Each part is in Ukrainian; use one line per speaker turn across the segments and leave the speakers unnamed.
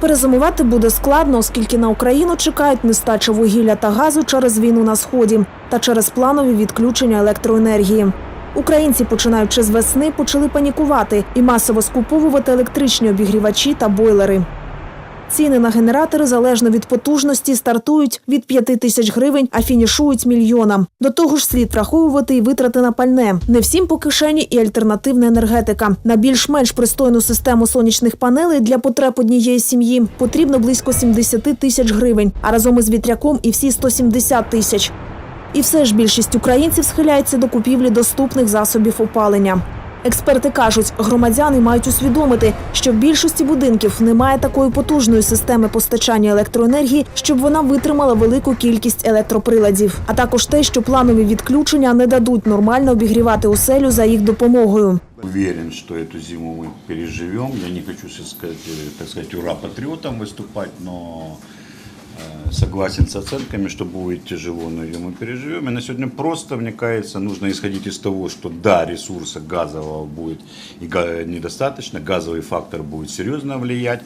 Перезимувати буде складно, оскільки на Україну чекають нестача вугілля та газу через війну на сході та через планові відключення електроенергії. Українці, починаючи з весни, почали панікувати і масово скуповувати електричні обігрівачі та бойлери. Ціни на генератори залежно від потужності стартують від 5 тисяч гривень, а фінішують мільйоном. До того ж, слід враховувати і витрати на пальне. Не всім по кишені і альтернативна енергетика. На більш-менш пристойну систему сонячних панелей для потреб однієї сім'ї потрібно близько 70 тисяч гривень, а разом із вітряком і всі 170 тисяч. І все ж більшість українців схиляється до купівлі доступних засобів опалення. Експерти кажуть, громадяни мають усвідомити, що в більшості будинків немає такої потужної системи постачання електроенергії, щоб вона витримала велику кількість електроприладів, а також те, що планові відключення не дадуть нормально обігрівати оселю за їх допомогою.
Уверен, что эту зиму мы переживем. Я не хочу сейчас сказать, э, так сказать, ура патриотам выступать, но э, согласен с оценками, что будет тяжело, но ее мы переживем. И на сегодня просто, мне кажется, нужно исходить из того, что да, ресурса газового будет недостаточно, газовый фактор будет серьезно влиять.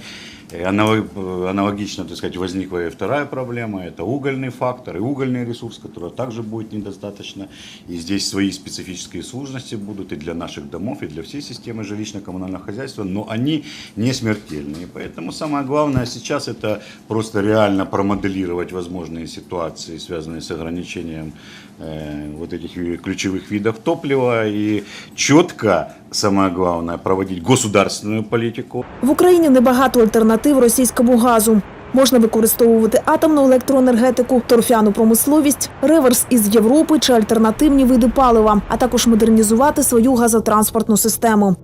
Э, Аналогично, так сказать, возникла и вторая проблема, это угольный фактор и угольный ресурс, которого также будет недостаточно. И здесь свои специфические сложности будут и для наших домов, и для всей системы жилищно-коммунального хозяйства, но они не смертельные. Поэтому самое главное сейчас это просто реально промоделировать возможные ситуации, связанные с ограничением э, вот этих ви- ключевых видов топлива и четко, самое главное, проводить государственную политику,
В Україні небагато альтернатив російському газу. Можна використовувати атомну електроенергетику, торфяну промисловість, реверс із Європи чи альтернативні види палива, а також модернізувати свою газотранспортну систему.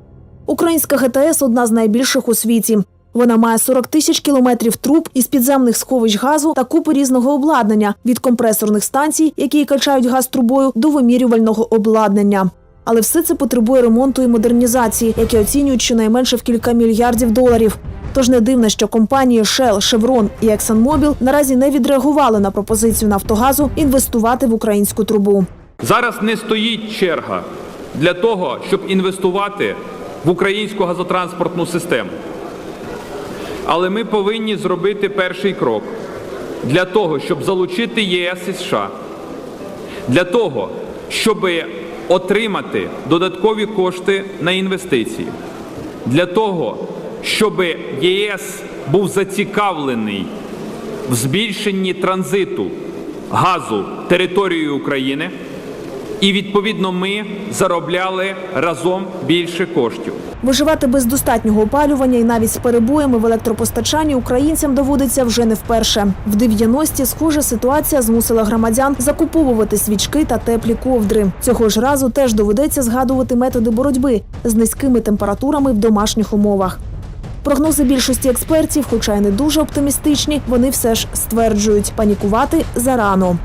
Українська ГТС одна з найбільших у світі. Вона має 40 тисяч кілометрів труб із підземних сховищ газу та купу різного обладнання від компресорних станцій, які качають газ трубою, до вимірювального обладнання. Але все це потребує ремонту і модернізації, які оцінюють щонайменше в кілька мільярдів доларів. Тож не дивно, що компанії Shell, Chevron і ExxonMobil наразі не відреагували на пропозицію Нафтогазу інвестувати в українську трубу.
Зараз не стоїть черга для того, щоб інвестувати в українську газотранспортну систему. Але ми повинні зробити перший крок для того, щоб залучити ЄС і США, для того, щоб отримати додаткові кошти на інвестиції, для того, щоб ЄС був зацікавлений в збільшенні транзиту газу територією України, і відповідно ми заробляли разом більше коштів.
Виживати без достатнього опалювання і навіть з перебоями в електропостачанні українцям доводиться вже не вперше. В 90-ті схожа ситуація змусила громадян закуповувати свічки та теплі ковдри. Цього ж разу теж доведеться згадувати методи боротьби з низькими температурами в домашніх умовах. Прогнози більшості експертів, хоча й не дуже оптимістичні, вони все ж стверджують, панікувати зарано.